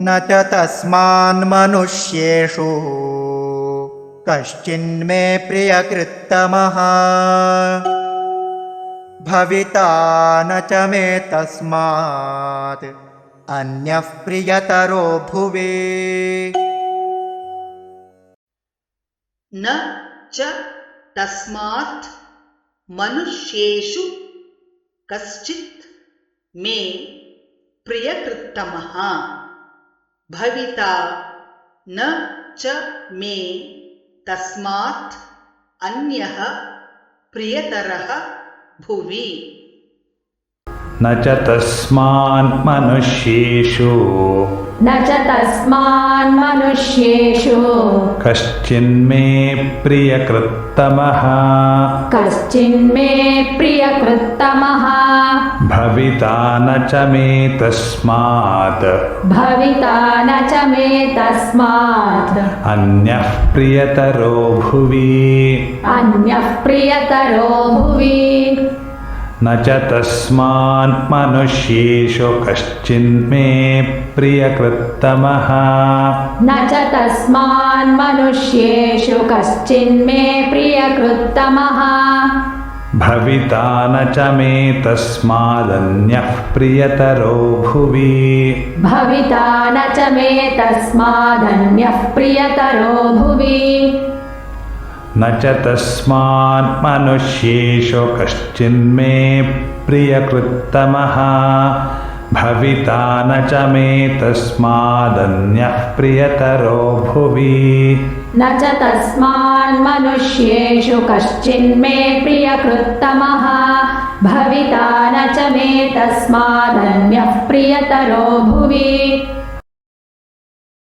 न च तस्मान्मनुष्येषु। कश्चिन्मे प्रियकृत्तमः। भविता न च मे तस्मात्। अन्यः प्रियतरो भुवि। न च तस्मात् मनुष्येषु कश्चित् मे प्रियकृत्तमः भविता न च मे तस्मात् अन्यः प्रियतरः भुवि। न च तस्मान्मनुष्येषु न च तस्मान्मनुष्येषु कश्चिन्मे प्रियकृत्तमः। कश्चिन्मे प्रियकृत्तमः। भविता न च मे तस्मात्। भविता न च मे तस्मात्। अन्यः प्रियतरो भुवि। अन्यः प्रियतरो भुवि। न च तस्मान्मनुष्येषु कश्चिन्मे प्रियकृत्तमः। न च तस्मान्मनुष्येषु कश्चिन्मे प्रियकृत्तमः भविता न च मे तस्मादन्यः प्रियतरो भुवि। भविता न च मे तस्मादन्यः प्रियतरो भुवि। न च तस्मान्मनुष्येषु कश्चिन्मे प्रियकृत्तमः भविता न च मे तस्मादन्यः प्रियतरो भुवि। न च तस्मान्मनुष्येषु कश्चिन्मे प्रियकृत्तमः। भविता न च मे तस्मादन्यः प्रियतरो भुवि।